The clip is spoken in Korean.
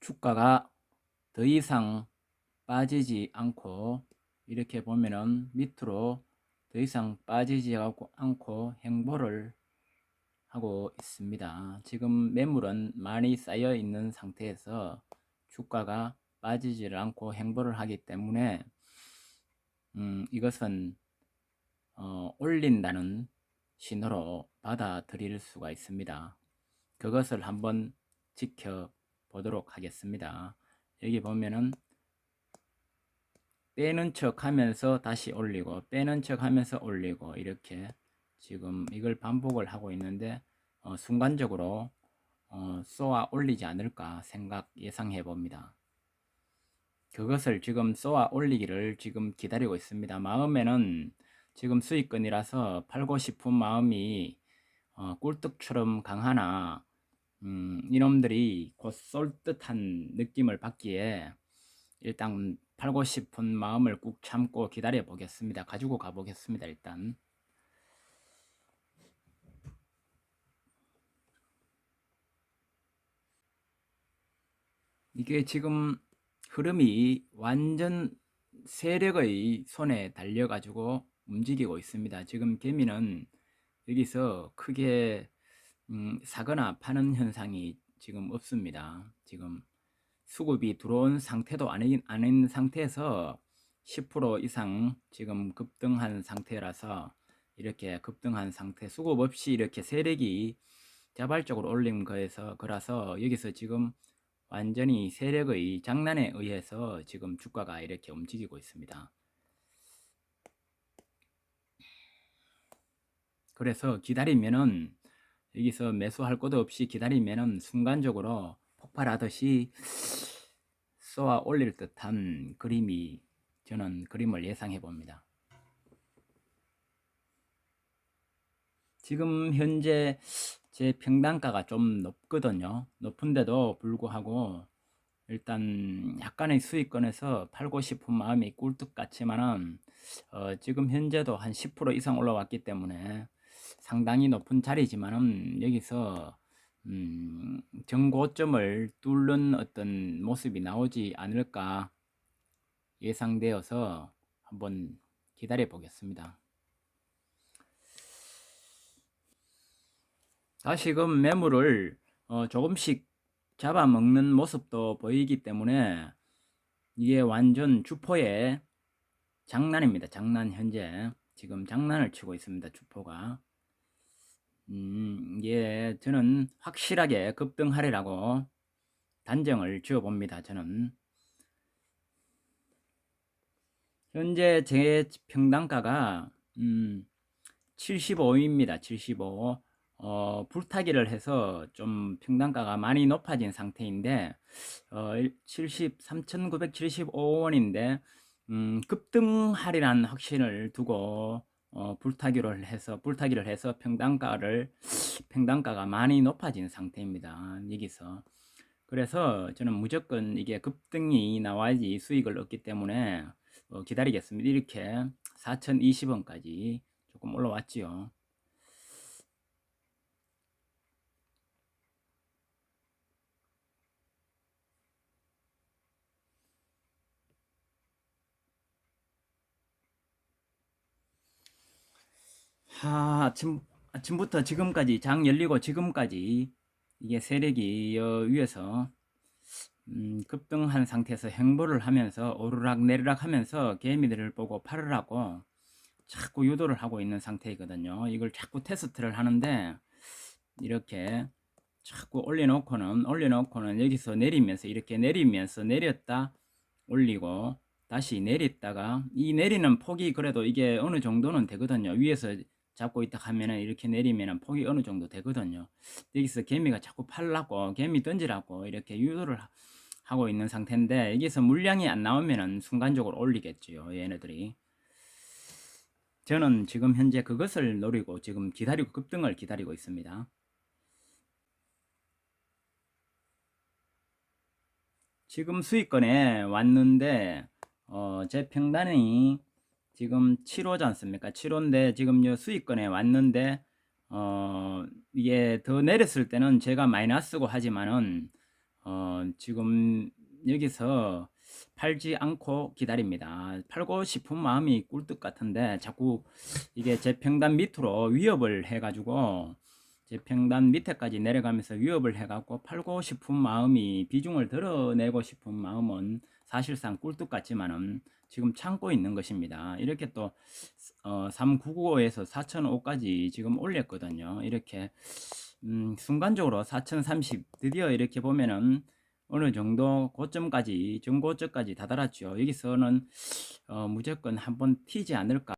주가가 더 이상 빠지지 않고 이렇게 보면은 밑으로 더 이상 빠지지 않고 행보를 하고 있습니다. 지금 매물은 많이 쌓여 있는 상태에서 주가가 빠지질 않고 행보를 하기 때문에 음, 이것은 어, 올린다는 신호로 받아들일 수가 있습니다. 그것을 한번 지켜 보도록 하겠습니다. 여기 보면은 빼는 척 하면서 다시 올리고 빼는 척 하면서 올리고 이렇게 지금 이걸 반복을 하고 있는데 어, 순간적으로 어, 쏘아 올리지 않을까 생각 예상해 봅니다. 그것을 지금 쏘아 올리기를 지금 기다리고 있습니다. 마음에는 지금 수익권이라서 팔고 싶은 마음이 어, 꿀떡처럼 강하나 음, 이놈들이 곧 쏠 듯한 느낌을 받기에 일단 팔고 싶은 마음을 꾹 참고 기다려 보겠습니다. 가지고 가 보겠습니다. 일단 이게 지금 흐름이 완전 세력의 손에 달려가지고 움직이고 있습니다. 지금 개미는 여기서 크게 음, 사거나 파는 현상이 지금 없습니다. 지금 수급이 들어온 상태도 아닌, 아닌 상태에서 10% 이상 지금 급등한 상태라서 이렇게 급등한 상태 수급 없이 이렇게 세력이 자발적으로 올린 거에서 그라서 여기서 지금 완전히 세력의 장난에 의해서 지금 주가가 이렇게 움직이고 있습니다. 그래서 기다리면은 여기서 매수할 것도 없이 기다리면은 순간적으로 폭발하듯이 쏘아 올릴 듯한 그림이 저는 그림을 예상해 봅니다. 지금 현재 제 평단가가 좀 높거든요. 높은데도 불구하고 일단 약간의 수익권에서 팔고 싶은 마음이 꿀뚝 같지만은 어 지금 현재도 한 10% 이상 올라왔기 때문에 상당히 높은 자리지만은 여기서 음 정고점을 뚫는 어떤 모습이 나오지 않을까 예상되어서 한번 기다려 보겠습니다. 다시금 매물을 어 조금씩 잡아먹는 모습도 보이기 때문에 이게 완전 주포의 장난입니다. 장난 현재 지금 장난을 치고 있습니다. 주포가 음, 이게 저는 확실하게 급등하리라고 단정을 지어 봅니다. 저는 현재 제 평단가가 음, 75입니다. 75. 어, 불타기를 해서 좀 평단가가 많이 높아진 상태인데 어, 73,975원인데 음, 급등하리란 확신을 두고 어, 불타기를 해서 불타기를 해서 평단가를 평단가가 많이 높아진 상태입니다. 여기서 그래서 저는 무조건 이게 급등이 나와야지 수익을 얻기 때문에 어, 기다리겠습니다. 이렇게 4,020원까지 조금 올라왔지요. 하, 아침, 아침부터 지금까지 장 열리고 지금까지 이게 세력이 위에서 음, 급등한 상태에서 행보를 하면서 오르락 내리락 하면서 개미들을 보고 팔으라고 자꾸 유도를 하고 있는 상태이거든요. 이걸 자꾸 테스트를 하는데 이렇게 자꾸 올려놓고는 올려놓고는 여기서 내리면서 이렇게 내리면서 내렸다 올리고 다시 내렸다가 이 내리는 폭이 그래도 이게 어느 정도는 되거든요. 위에서 잡고 있다 하면은 이렇게 내리면은 폭이 어느 정도 되거든요. 여기서 개미가 자꾸 팔라고 개미 던지라고 이렇게 유도를 하고 있는 상태인데 여기서 물량이 안 나오면은 순간적으로 올리겠지요. 얘네들이. 저는 지금 현재 그것을 노리고 지금 기다리고 급등을 기다리고 있습니다. 지금 수익권에 왔는데 어, 제 평단이 지금 7호지 않습니까? 7호인데 지금 요 수익권에 왔는데 어 이게 더 내렸을 때는 제가 마이너스고 하지만은 어, 지금 여기서 팔지 않고 기다립니다. 팔고 싶은 마음이 꿀떡 같은데 자꾸 이게 제 평단 밑으로 위협을 해가지고 제 평단 밑에까지 내려가면서 위협을 해갖고 팔고 싶은 마음이 비중을 드러내고 싶은 마음은 사실상 꿀뚝 같지만은 지금 참고 있는 것입니다. 이렇게 또 어, 3995에서 4005까지 지금 올렸거든요. 이렇게 음, 순간적으로 4030 드디어 이렇게 보면은 어느 정도 고점까지 전고점까지 다다랐죠. 여기서는 어, 무조건 한번 튀지 않을까.